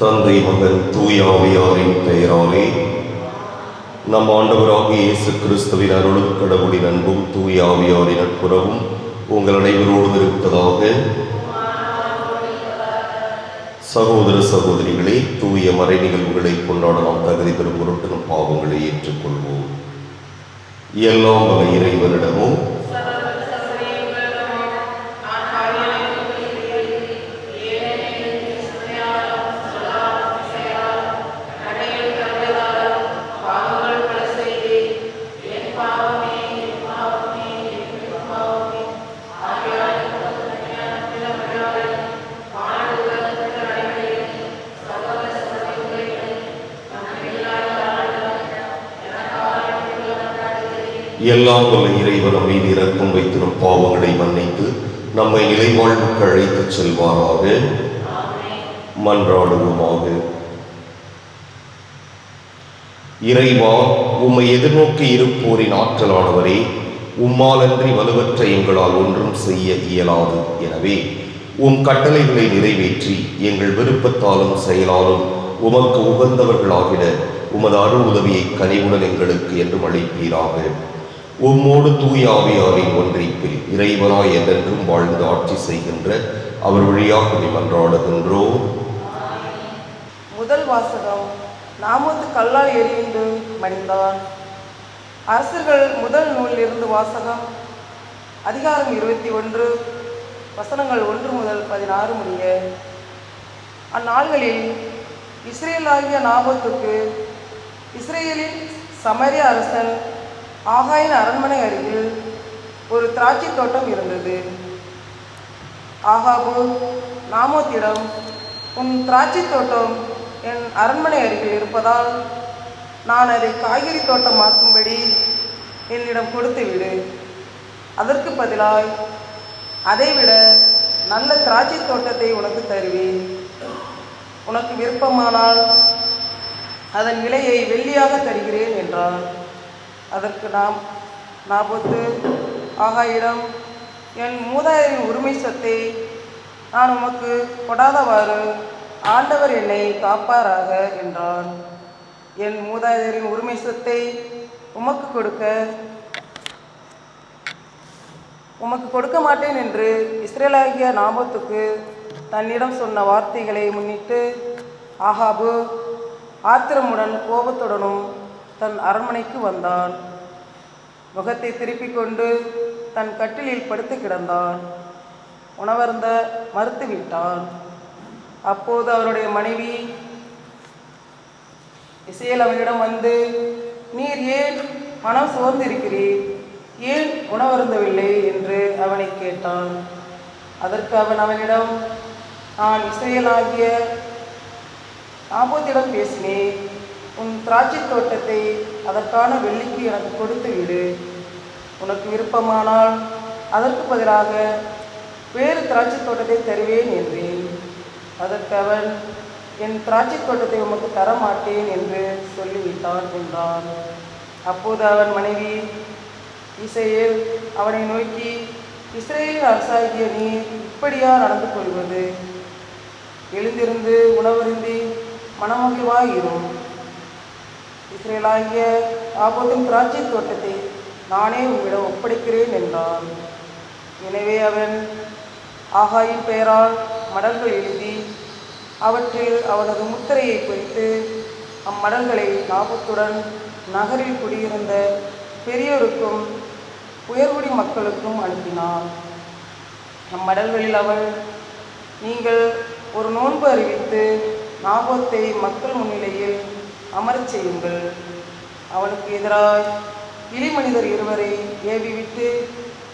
தந்தை மகன் தூயாவியாரின் பெயராலே நம் ஆண்டவராகிய இயேசு கிறிஸ்துவின் அருளும் கடவுளின் அன்பும் தூயாவியாரின் நட்புறவும் உங்கள் அனைவரோடு இருப்பதாக சகோதர சகோதரிகளே தூய மறை நிகழ்வுகளை கொண்டாட நாம் தகுதி பெறும் பொருட்டு நம் பாவங்களை ஏற்றுக்கொள்வோம். எல்லாம் வல்ல இறைவனிடம் நம் வைத்து நம் பாவங்களை மன்னித்து நம்மை நிலைவாழ்வுக்கு அழைத்துச் செல்வாராக. மன்றாடுவோமாக. இறைவா உம்மை எதிர்நோக்கி இருப்போரின் ஆற்றலானவரே உம்மாலன்றி வலுவற்ற எங்களால் ஒன்றும் செய்ய இயலாது. எனவே உம் கட்டளைகளை நிறைவேற்றி எங்கள் விருப்பத்தாலும் செயலாலும் உமக்கு உகந்தவர்களாகிட உமது அருள் உதவியை கனிவுடன் எங்களுக்கு என்றும் அளிப்பீராக. உம்மோடு தூய ஆவியாரின் ஒன்றிப்பில் இறைவனாய் என்றென்றும் வாழ்ந்து ஆட்சி செய்கின்ற அவர் வழியாக நீ மன்றாடுகின்றோம். முதல் வாசகம் நாமத்து கல்லால் எரிந்து மடிந்தான் அரசர்கள் முதல் நூலிலிருந்து வாசகம் அதிகாரம் இருபத்தி ஒன்று வசனங்கள் ஒன்று முதல் பதினாறு முடிய. அந்நாள்களில் இஸ்ரேலாகிய நாபத்துக்கு இஸ்ரேலின் சமரிய அரசன் ஆகாயின் அரண்மனை அருகில் ஒரு திராட்சை தோட்டம் இருந்தது. ஆகாபு நாமோத்திடம் உன் திராட்சை தோட்டம் என் அரண்மனை அருகில் இருப்பதால் நான் அதை காய்கறி தோட்டமாக்கும்படி என்னிடம் கொடுத்து விடு. அதற்கு பதிலாய் அதைவிட நல்ல திராட்சை தோட்டத்தை உனக்கு தருவேன். உனக்கு விருப்பமானால் அதன் விலையை வெள்ளியாக தருகிறேன் என்றான் அதற்கு நாம் நாபத்து ஆகாயிடம் என் மூதாதையரின் உரிமை சொத்தை நான் உமக்கு கொடாதவாறு ஆண்டவர் என்னை காப்பாராக என்றான் என் மூதாதையரின் உரிமை சொத்தை உமக்கு கொடுக்க உமக்கு கொடுக்க மாட்டேன் என்று இஸ்ரேலாகிய நாபத்துக்கு தன்னிடம் சொன்ன வார்த்தைகளை முன்னிட்டு ஆகாபு ஆத்திரமுடன் கோபத்துடனும் தன் அரண்மனைக்கு வந்தான். முகத்தை திருப்பிக் கொண்டு தன் கட்டிலில் படுத்து கிடந்தான். உணவருந்த மறுத்துவிட்டான் அப்போது அவருடைய மனைவி இசையல் அவனிடம் வந்து நீர் ஏன் மனம் சோர்ந்திருக்கிறீர்? ஏன் உணவருந்தவில்லை? என்று அவனை கேட்டான். அதற்கு அவன் அவனிடம் நான் இசையலாகிய ஆபத்திடம் பேசினேன். உன் திராட்சை தோட்டத்தை அதற்கான வெள்ளிக்கு எனக்கு கொடுத்து விடு. உனக்கு விருப்பமானால் அதற்கு பதிலாக வேறு திராட்சை தோட்டத்தை தருவேன் என்றேன். அதற்கு அவன் என் திராட்சை தோட்டத்தை உமக்கு தர மாட்டேன் என்று சொல்லிவிட்டான் என்றான். அப்போது அவன் மனைவி இசையில் அவனை நோக்கி இஸ்ரேல் அரசாகிய நீ இப்படியா நடந்து கொள்வது? எழுந்திருந்து உணவருந்தி மனமகிழ்வாயிரும். இஸ்ரேலாகிய ஆபோத்தின் திராட்சை தோட்டத்தை நானே உம்மிடம் ஒப்படைக்கிறேன் என்றான். எனவே அவன் ஆகாயின் பெயரால் மடல்கள் எழுதி அவற்றில் அவனது முத்திரையை பொறித்து அம்மடல்களை லாபத்துடன் நகரில் குடியிருந்த பெரியோருக்கும் உயர்குடி மக்களுக்கும் அனுப்பினான். அம்மடல்களில் அவள் நீங்கள் ஒரு நோன்பு அறிவித்து நாபத்தை மக்கள் முன்னிலையில் அமரச் செய்யுங்கள். அவனுக்கு எதிராய் இழிமனிதர் இருவரை ஏவிவிட்டு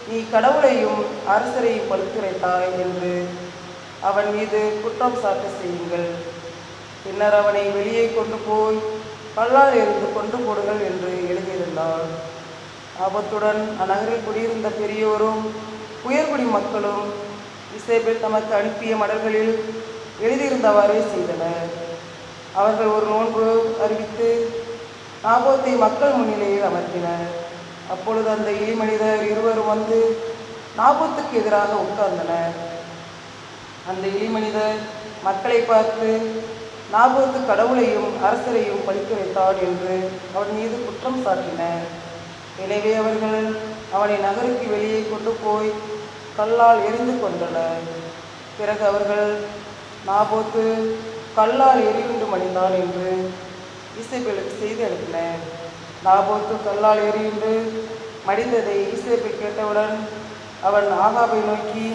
நீ கடவுளையும் அரசரையும் பழுத்துரைத்தாய் என்று அவன் மீது குற்றம் சாட்ட செய்யுங்கள். பின்னர் அவனை வெளியே கொண்டு போய் கல்லால் இருந்து கொண்டு போடுங்கள் என்று எழுதியிருந்தாள். ஆபத்துடன் அந்நகரில் குடியிருந்த பெரியோரும் உயர்குடி மக்களும் இசேபேல் தமக்கு அனுப்பிய மடல்களில் எழுதியிருந்தவாறே செய்தனர். அவர்கள் ஒரு நோன்பு அறிவித்து நாபோத்தை மக்கள் முன்னிலையில் அமர்த்தினர். அப்பொழுது அந்த இழிமனிதர் இருவரும் வந்து நாபோத்துக்கு எதிராக உட்கார்ந்தனர். அந்த இழிமனிதர் மக்களை பார்த்து நாபோத்து கடவுளையும் அரசரையும் பழிக்க வைத்தார் என்று அவன் மீது குற்றம் சாட்டினர். எனவே அவர்கள் அவனை நகருக்கு வெளியே கொண்டு போய் கல்லால் எரிந்து கொண்டனர் பிறகு அவர்கள் நாபோத்து கல்லால் எரியுண்டு மடிந்தான் என்று இசைபேலுக்கு செய்தி அனுப்பினேன். நாபோத்து கல்லால் எரியுண்டு மடிந்ததை இசைப்பை கேட்டவுடன் அவன் ஆகாபை நோக்கி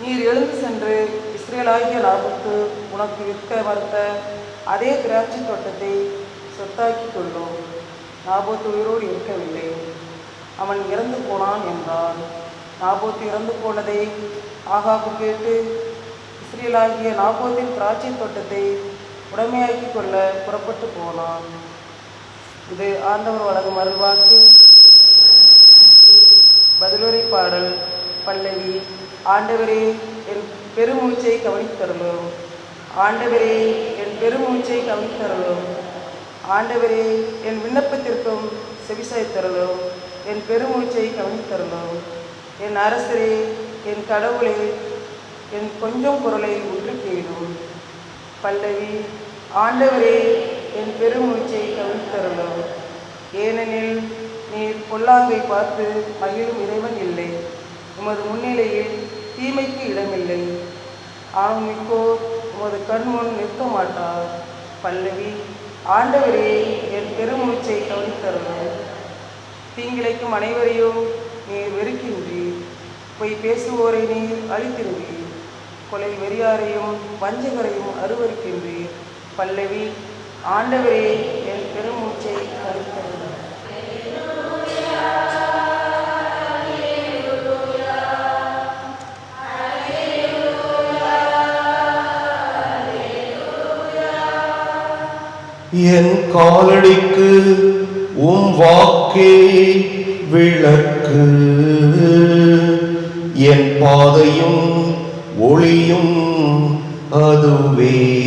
நீர் எழுந்து சென்று இஸ்ரேலாகிய நாபுக்கு உனக்கு விற்க மறுத்த அதே திராட்சை தோட்டத்தை சொத்தாக்கி கொள்ளும். நாபோத்து உயிரோடு இருக்கவில்லை. அவன் இறந்து போனான் என்றான். நாபோத்து இறந்து போனதை ஆகாபு கேட்டு ஸ்திரீகளாகிய நாபோத்தின் திராட்சை தோட்டத்தை உடமையாக்கி கொள்ள புறப்பட்டு போனான். இது ஆண்டவர் வழங்கும் அருள்வாக்கு பதிலுரை பாடல் பல்லவி ஆண்டவரே என் பெருமூச்சை கவனித்தருளும். ஆண்டவரே என் பெருமூச்சை கவனித்தருளும். ஆண்டவரே என் விண்ணப்பத்திற்கும் செவிசாய்த்தருளும் என் பெருமூச்சை கவனித்தருளும். என் அரசரே என் கடவுளே என் கொஞ்சம் குரலை ஒன்று கேளும் பல்லவி ஆண்டவரே என் பெருமூச்சை கவிழ்த்தருளும் ஏனெனில் நீர் பொல்லாங்கை பார்த்து மகிழும் இறைவன் இல்லை. உமது முன்னிலையில் தீமைக்கு இடமில்லை. ஆணுமிக்கோ உமது கண் முன் நிற்க மாட்டார். பல்லவி ஆண்டவரே என் பெருமூச்சை கவிழ்த்தருளும் தீங்கிழைக்கும் அனைவரையும் நீர் வெறுக்கின்றீர். பொய் பேசுவோரை நீர் அழித்திருந்தீர் கொலை வெறியாரையும் வஞ்சகரையும் அருவருக்கின்றீர். பல்லவி ஆண்டவரே என் பெருமூச்சை கருத்தருளும் என் காலடிக்கு உம் வாக்கே விளக்கு. என் பாதையும் ஒளியும் அதுவே.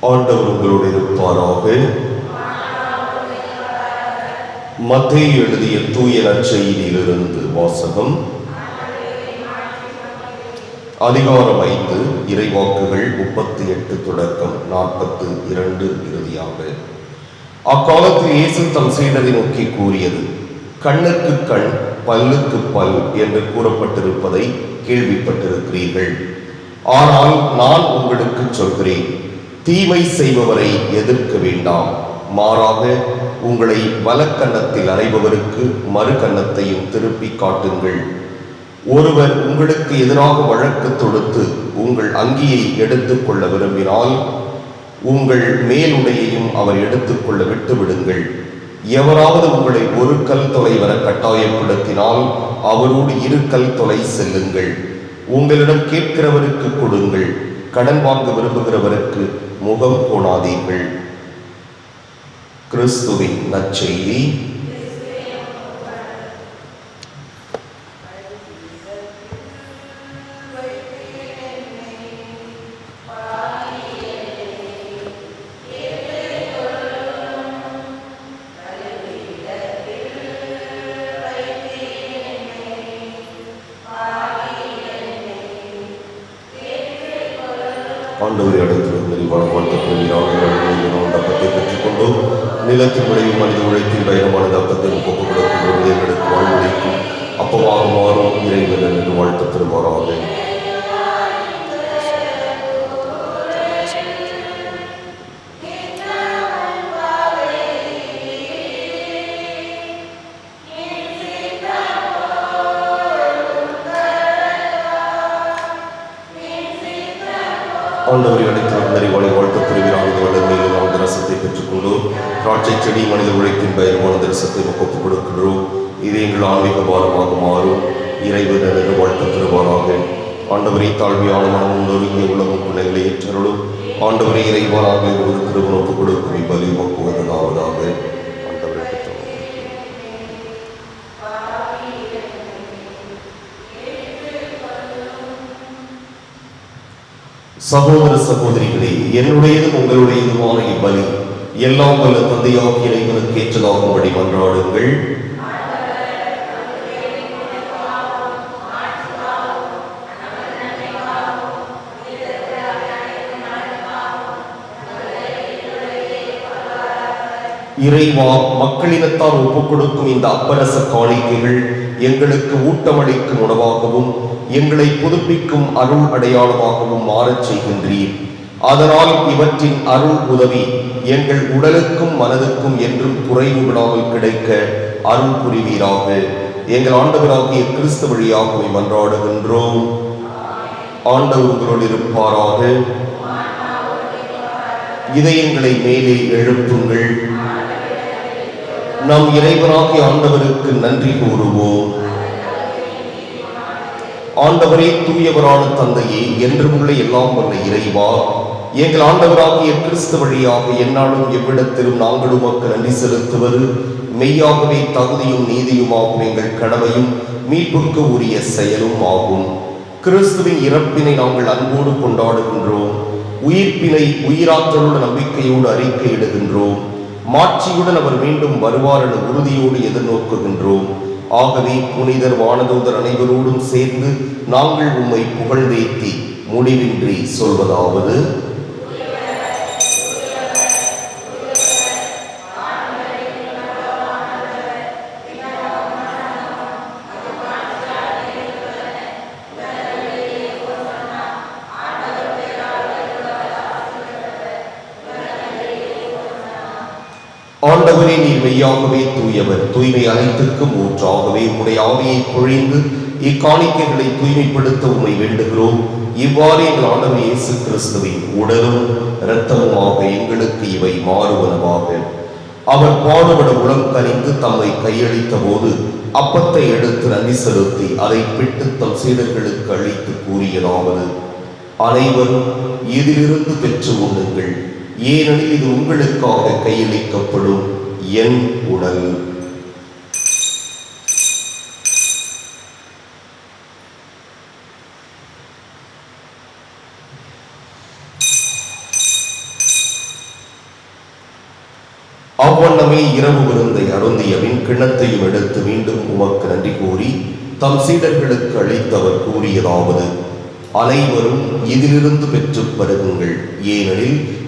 ஆண்டவர் உங்களோடு இருப்பாராக. மத்திய எழுதிய தூய நற்செய்தியிலிருந்து வாசகம். அதிகாரம் ஐந்து இறைவாக்குகள் முப்பத்தி எட்டு தொடக்கம் நாற்பத்து இரண்டு இறுதியாக. அக்காலத்தில் இயேசு தம் செய்ததை நோக்கி கூறியது கண்ணுக்கு கண் பல்லுக்கு பல் என்று கூறப்பட்டிருப்பதை கேள்விப்பட்டிருக்கிறீர்கள். ஆனால் நான் உங்களுக்கு சொல்கிறேன் தீமை செய்பவரை எதிர்க்க வேண்டாம். மாறாக உங்களை வலக்கன்னத்தில் அறைபவருக்கு மறு கன்னத்தையும் திருப்பி காட்டுங்கள். ஒருவர் உங்களுக்கு எதிராக வழக்கு தொடுத்து உங்கள் அங்கியை எடுத்துக்கொள்ள விரும்பினால் உங்கள் மேலுடையையும் அவர் எடுத்துக்கொள்ள விட்டு விடுங்கள். எவராவது உங்களை ஒரு கல் தொலை வர கட்டாயப்படுத்தினால் அவரோடு இரு கல் தொலை செல்லுங்கள். உங்களிடம் கேட்கிறவருக்கு கொடுங்கள். கடன் வாங்க விரும்புகிறவருக்கு முகம் கோணாதீர்கள். கிறிஸ்துவின் நற்செய்தி. நிலத்தின் விளையும் மனித உழைப்பின் பயணமான தப்பத்தை ஒப்புக் கொடுக்கும் எங்களுக்கு வாழ்வழைக்கும் அப்பமாக மாறும் இறைவன் என்று வாழ்த்து பெறுவாராக திராட்சை செடி மனித உழைப்பின் பெயர்மான ரசத்தை ஒப்புக் கொடுக்கின்றோம் இது எங்கள் ஆன்மீக பாரமாக மாறும். இறைவன் என்று வாழ்த்து தருவாராக ஆண்டவரை தாழ்மையான மனமும் நொறுங்கிய உலகம் பிள்ளைகளை ஏற்றருளும். ஆண்டவரை இறைவாராக ஒரு திருமணம் கொடுக்கும் இப்பலி மக்குவதனாவதாக ஆண்டவரை சகோதர சகோதரிகளே என்னுடையதும் உங்களுடையதுமான இப்பலி எல்லாம் வல்ல தந்தையாகிய இறைவனுக்கு ஏற்றதாகும்படி மன்றாடுங்கள். இறைவா மக்களினத்தால் ஒப்புக் கொடுக்கும் இந்த அப்பரச காணிக்கைகள் எங்களுக்கு ஊட்டமளிக்கும் உணவாகவும் எங்களை புதுப்பிக்கும் அருள் அடையாளமாகவும் மாறச் செய்கின்றீர். அதனால் இவற்றின் அருள் உதவி எங்கள் உடலுக்கும் மனதுக்கும் என்றும் குறைவு விடாமல் கிடைக்க அருள் புரிவீராக. எங்கள் ஆண்டவராகிய கிறிஸ்து வழியாகவே மன்றாடுகின்றோம். ஆண்டவர் உங்களோடு இருப்பாராக. இதயங்களை மேலே எழுப்புங்கள். நம் இறைவனாகிய ஆண்டவருக்கு நன்றி கூறுவோம். ஆண்டவரே தூயவரான தந்தையே என்றும் உள்ள எல்லாம் வல்ல இறைவா. எங்கள் ஆண்டவராகிய கிறிஸ்து வழியாக என்னாலும் எவ்விடத்திலும் நாங்கள் உமக்கு நன்றி செலுத்துவது. மெய்யாகவே தகுதியும் நீதியுமாகும் எங்கள் கடமையும் மீட்புக்கு உரிய செயலும் ஆகும். கிறிஸ்துவின் இறப்பினை நாங்கள் அன்போடு கொண்டாடுகின்றோம். உயிர்ப்பினை உயிராற்றலுள்ள நம்பிக்கையோடு அறிக்கையிடுகின்றோம் மாட்சியுடன் அவர் மீண்டும் வருவார் என உறுதியோடு எதிர்நோக்குகின்றோம். ஆகவே புனிதர் வானதூதர் அனைவரோடும் சேர்ந்து நாங்கள் உம்மை புகழ்ந்தேத்தி முடிவின்றி சொல்வதாவது. மெய்யாகவே தூயவர் தூய்மை அனைத்திற்கும் ஊற்றாகவே உம்முடைய ஆவியை பொழிந்து இக்காணிக்கைகளை தூய்மைப்படுத்த உண்மை வேண்டுகிறோம். இவ்வாறு எங்கள் ஆண்டவர் இயேசு கிறிஸ்துவின் உடலும் இரத்தமுமாக எங்களுக்கு இவை மாறுவனவாக. அவர் பாடுபட உளம் கனிந்து தம்மை கையளித்த போது அப்பத்தை எடுத்து நன்றி செலுத்தி அதை பிட்டு தம் சீடர்களுக்கு அளித்து கூறியதாவது அனைவரும் இதிலிருந்து பெற்று உண்ணுங்கள். ஏனெனில் இது உங்களுக்காக கையளிக்கப்படும். என் உடல். அவ்வண்ணமே இரவு விருந்தை அருந்தியவின் கிணத்தையும் எடுத்து மீண்டும் உமக்கு நன்றி கூறி தம் சீடர்களுக்கு அளித்தவர் கூறியதாவது அனைவரும் இதிலிருந்து பெற்று பருகுங்கள். ஏனெனில்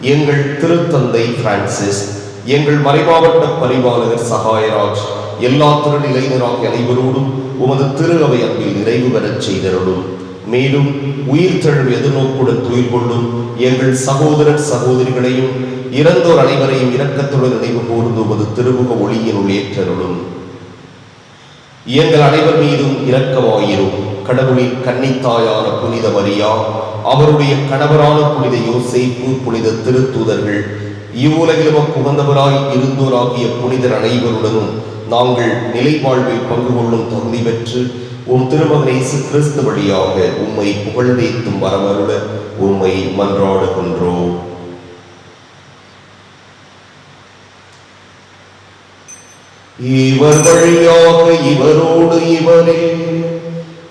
எங்கள் திருத்தந்தை பிரான்சிஸ் எங்கள் மறைமாவட்ட பரிபாலகர் சகாயராஜ் எல்லா திருநிலையினராகிய அனைவரோடும் உமது திரு அவை அன்பில் நிறைவு பெறச் செய்தருளும். மேலும் உயிர் தழும் எதிர்நோக்குடன் துயில் கொள்ளும் எங்கள் சகோதரர் சகோதரிகளையும் இறந்தோர் அனைவரையும் இரக்கத்துடன் நினைவு கூர்ந்து உமது திருமுக ஒளியினுள் ஏற்றருளும். எங்கள் அனைவர் மீதும் இரக்கமாயிரும். கடவுளின் கன்னித்தாயான புனித மரியா அவருடைய கணவரான புனித யோசேப்பு புனித திருத்தூதர்கள் இவ்வுலகிலும் புகந்தவராய் இருந்தோராகிய புனிதர் அனைவருடனும் நாங்கள் நிலை வாழ்வில் பங்கு கொள்ளும் தகுதி பெற்று உம் திருமகனேசு கிறிஸ்து வழியாக உம்மை புகழ்ந்தேத்தும் வரமருள உம்மை மன்றாடுகின்றோம். இவர் வழியாக இவரோடு இவரே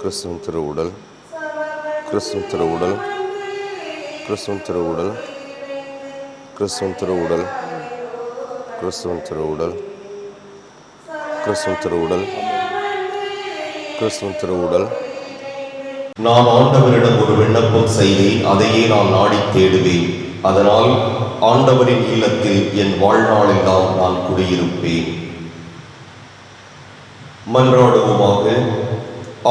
கிறிஸ்துவின் திருவுடல் கிறிஸ்துவின் திருவுடல் கிறிஸ்துவின் திருவுடல் கிறிஸ்துவின் திருவுடல் கிறிஸ்துவின் திருவுடல் கிறிஸ்துவின் திருவுடல் கிறிஸ்துவின் திருவுடல். நான் ஆண்டவரிடம் ஒரு விண்ணப்பம் செய்தேன் அதையே நான் நாடி தேடுவேன். அதனால் ஆண்டவரின் இல்லத்தில் என் வாழ்நாளெல்லாம் நான் குடியிருப்பேன். மன்றாடுவோமாக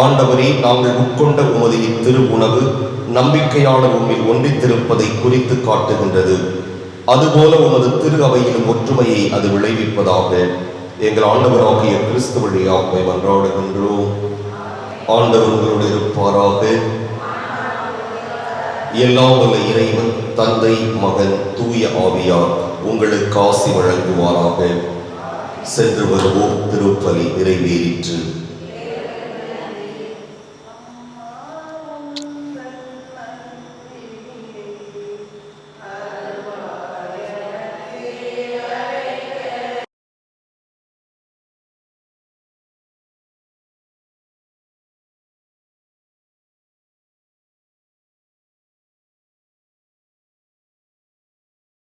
ஆண்டவரே நாங்கள் உட்கொண்ட உமது இத்திரு உணவு நம்பிக்கையான உண்மையில் ஒன்றித்திருப்பதை குறித்து காட்டுகின்றது. அதுபோல உமது திரு அவையிலும் ஒற்றுமையை அது விளைவிப்பதாக எங்கள் ஆண்டவராகிய கிறிஸ்து வழியாக மன்றாடுகின்றோம். ஆண்டவர் உங்களோடு இருப்பாராக. எல்லாம் உள்ள இறைவன் தந்தை மகன் தூய ஆவியார் உங்களுக்கு ஆசி வழங்குவாராக. சென்று வருவோம் திருப்பலி நிறைவேறிற்று.